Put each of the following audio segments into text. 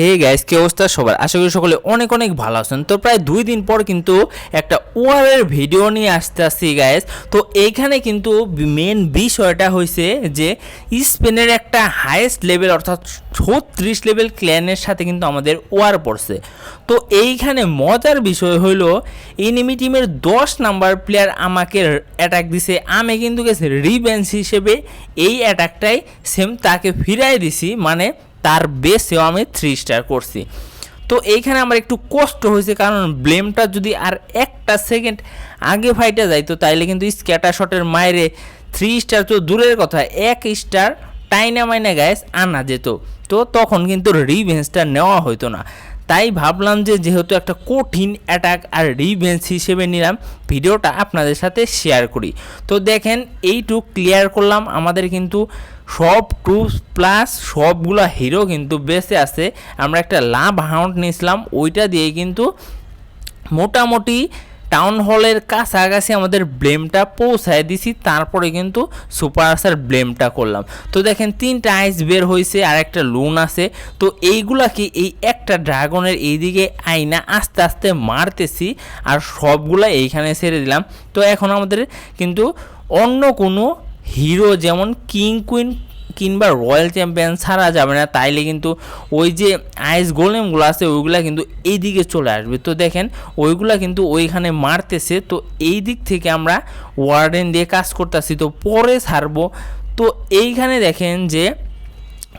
Hey guys কি অবস্থা সবার? আশা করি সকলে অনেক অনেক ভালো আছেন। তো প্রায় দুই দিন পর কিন্তু একটা ওয়ারের ভিডিও নিয়ে আসতে আসছি গাইস তো এইখানে কিন্তু মেন বিষয়টা হয়েছে যে স্পেনের একটা হাইয়েস্ট লেভেল অর্থাৎ ছত্রিশ লেভেল ক্ল্যানের সাথে কিন্তু আমাদের ওয়ার পড়ছে। তো এইখানে মজার বিষয় হইল এনিমি টিমের দশ নাম্বার প্লেয়ার আমাকে অ্যাটাক দিছে। আমি কিন্তু গেছি রিভেন্স হিসেবে এই অ্যাটাকটাই সেম তাকে ফিরাই দিছি। মানে তার বেসেও আমি থ্রি স্টার করছি। তো এইখানে আমার একটু কষ্ট হয়েছে, কারণ ব্লেমটা যদি আর একটা সেকেন্ড আগে ফাইটে যাইতো তাইলে কিন্তু স্ক্যাটার শটের মায়েরে থ্রি স্টার তো দূরের কথা, এক স্টার টাইনা মাইনা গ্যাস আনা যেত। তো তখন কিন্তু রিভেন্সটা নেওয়া হতো না। তাই ভাবলাম যে যেহেতু একটা কঠিন অ্যাটাক আর রিভেন্স হিসেবে নিলাম, ভিডিওটা আপনাদের সাথে শেয়ার করি। তো দেখেন, এইটুক ক্লিয়ার করলাম, আমাদের কিন্তু সব টুস প্লাস সবগুলো হিরো কিন্তু বেঁচে আছে। আমরা একটা লাভ হাউন্ড নিয়েছিলাম, ওইটা দিয়ে কিন্তু মোটামুটি টাউন হলের কাছাকাছি আমাদের ব্লেমটা পৌঁছায় দিছি, তারপরে কিন্তু সুপার আসার ব্লেমটা করলাম। তো দেখেন, তিনটা আইস বের হয়েছে আর একটা লুন আছে। তো এইগুলা কি এই একটা ড্রাগনের এইদিকে আইনা আস্তে আস্তে মারতেছি আর সবগুলা এইখানে ছেড়ে দিলাম। তো এখন আমাদের কিন্তু অন্য কোনো হিরো যেমন কিং কুইন কিংবা রয়্যাল চ্যাম্পিয়ন ছাড়া যাবে না, তাইলে কিন্তু ওই যে আইস গোলেমগুলো আছে, ওইগুলা কিন্তু এই দিকে চলে আসবে। তো দেখেন, ওইগুলা কিন্তু ওইখানে মারতেছে। তো এই দিক থেকে আমরা ওয়ার্ডেন দিয়ে কাজ করতেছি, তো পরে ছাড়বো। তো এইখানে দেখেন যে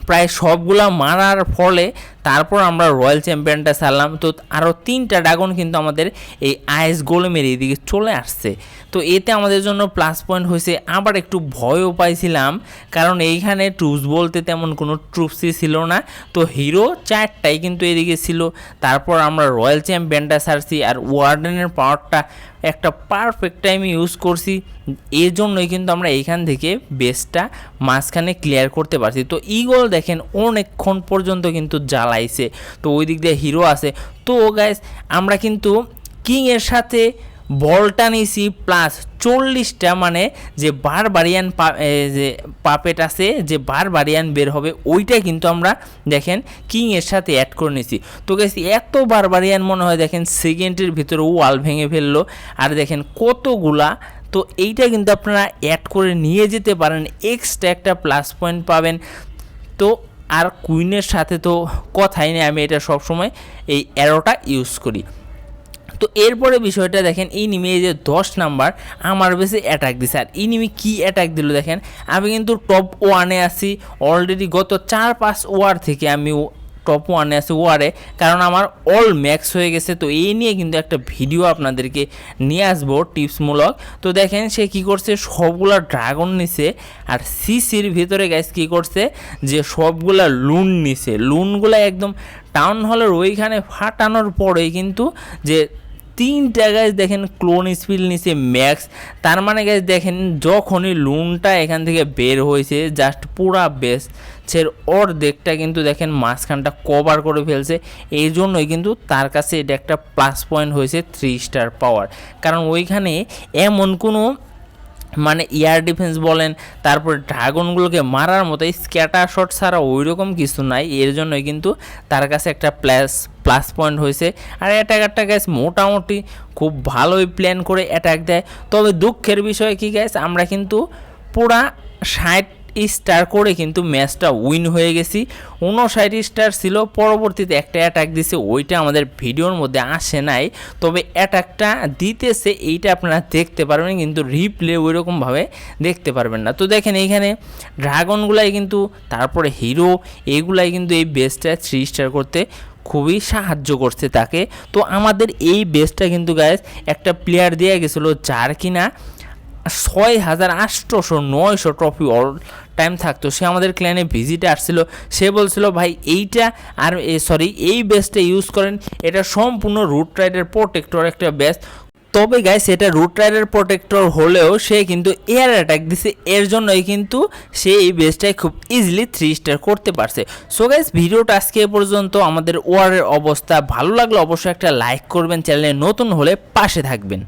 প্রায় সবগুলা মারার ফলে তারপর আমরা রয়্যাল চ্যাম্পিয়নটা সারলাম তো আরও তিনটা ড্রাগন কিন্তু আমাদের এই আইস গোলেমের এইদিকে চলে আসছে। তো এতে আমাদের জন্য প্লাস পয়েন্ট হয়েছে। আবার একটু ভয়ও পাইছিলাম, কারণ এইখানে ট্রুপস বলতে তেমন কোনো ট্রুপসই ছিল না। তো হিরো চারটাই কিন্তু এদিকে ছিল। তারপর আমরা রয়্যাল চ্যাম্পিয়নটা সারছি আর ওয়ার্ডেনের পাওয়ারটা একটা পারফেক্ট টাইম ইউজ করছি। এর জন্যই কিন্তু আমরা এইখান থেকে বেসটা মাঝখানে ক্লিয়ার করতে পারছি। তো ইগল দেখেন, অনেকক্ষণ পর্যন্ত কিন্তু জ্বালাইছে তো ওই দিক দিয়ে হিরো আছে। তো গাইস আমরা কিন্তু কিংয়ের সাথে বলটা নিয়েছি প্লাস চল্লিশটা মানে যে বারবারিয়ান যে পাপেট আছে, যে বারবারিয়ান বের হবে, ওইটা কিন্তু আমরা দেখেন কিংয়ের সাথে অ্যাড করে নিয়েছি। তো গেছি এত বারবারিয়ান মনে হয় দেখেন সেকেন্ডের ভিতরে ওয়াল ভেঙে ফেলল। আর দেখেন কতগুলা, তো এইটা কিন্তু আপনারা অ্যাড করে নিয়ে যেতে পারেন এক্সট্রা একটা প্লাস পয়েন্ট পাবেন। তো আর কুইনের সাথে তো কথাই নেই, আমি এটা সবসময় এই অ্যারোটা ইউজ করি। তো এরপরে বিষয়টা দেখেন এই নিমি এই যে দশ নাম্বার, আমার বেশি অ্যাটাক দিছে। আর এই নিমি কী অ্যাটাক দিল দেখেন, আমি কিন্তু টপ ওয়ানে আছি। অলরেডি গত চার পাঁচ ওয়ার থেকে আমি টপ ওয়ানে আছে ওয়ারে। কারণ আমার অল ম্যাক্স হয়ে গেছে, তো এই নিয়ে কিন্তু একটা ভিডিও আপনাদেরকে নিয়ে আসব টিপসমূলক তো দেখেন সে কি করছে, সবগুলা ড্রাগন নিছে, আর সিসির ভিতরে গ্যাস কি করছে, যে সবগুলা লুন নিছে। লুনগুলা একদম টাউন হলের ওইখানে ফাটানোর পরেই কিন্তু যে তিনটা গাছ দেখেন ক্লোন স্পিল নিচে ম্যাক্স তার মানে গাছ দেখেন যখনই লুনটা এখান থেকে বের হয়েছে জাস্ট পুরা বেস সের অর্ধেকটা কিন্তু দেখেন মাঝখানটা কভার করে ফেলছে। এই জন্যই কিন্তু তার কাছে এটা একটা প্লাস পয়েন্ট হয়েছে থ্রি স্টার পাওয়ার কারণ ওইখানে এমন কোনো মানে এয়ার ডিফেন্স বলেন, তারপর ড্রাগনগুলোকে মারার মতো স্ক্যাটার শট ছাড়া ওই রকম কিছু নাই। এর জন্যই কিন্তু তার কাছে একটা প্লাস প্লাস পয়েন্ট হয়েছে। আর অ্যাটাকারটা গ্যাস মোটামুটি খুব ভালোই প্ল্যান করে অ্যাটাক দেয়। তবে দুঃখের বিষয় কি গ্যাস আমরা কিন্তু পুরা ষাট স্টার করে কিন্তু ম্যাচটা উইন হয়ে গেছি। উনষাট স্টার ছিল, পরবর্তীতে একটা অ্যাটাক দিছে, ওইটা আমাদের ভিডিওর মধ্যে আসে নাই। তবে অ্যাটাকটা দিতেছে, এইটা আপনারা দেখতে পারবেন, কিন্তু রিপ্লে ওই রকমভাবে দেখতে পারবেন না। তো দেখেন এইখানে ড্রাগনগুলাই কিন্তু, তারপরে হিরো এইগুলাই কিন্তু এই বেসটা থ্রি স্টার করতে খুবই সাহায্য করছে তাকে। তো আমাদের এই বেসটা কিন্তু গায়ে একটা প্লেয়ার দিয়ে গেছিল, যার কিনা ছয় হাজার আটশোশো নয়শো ট্রফি অল টাইম থাকতো। সে আমাদের ক্ল্যানে ভিজিটে আসছিল। সে বলছিল, ভাই, এইটা আর সরি এই বেসটা ইউজ করেন। এটা সম্পূর্ণ রুট রাইডের প্রোটেক্টর একটা বেস তবে গাইস এটা রুট রাইডার প্রোটেক্টর হলেও সে কিন্তু এয়ার অ্যাটাক দিছে। এর জন্যই কিন্তু সে এই বেসটাই খুব ইজিলি থ্রি স্টার করতে পারছে। সো গাইস ভিডিওটা আজকে পর্যন্ত। আমাদের ওয়ারের অবস্থা ভালো লাগলে অবশ্যই একটা লাইক করবেন। চ্যানেলে নতুন হলে পাশে থাকবেন।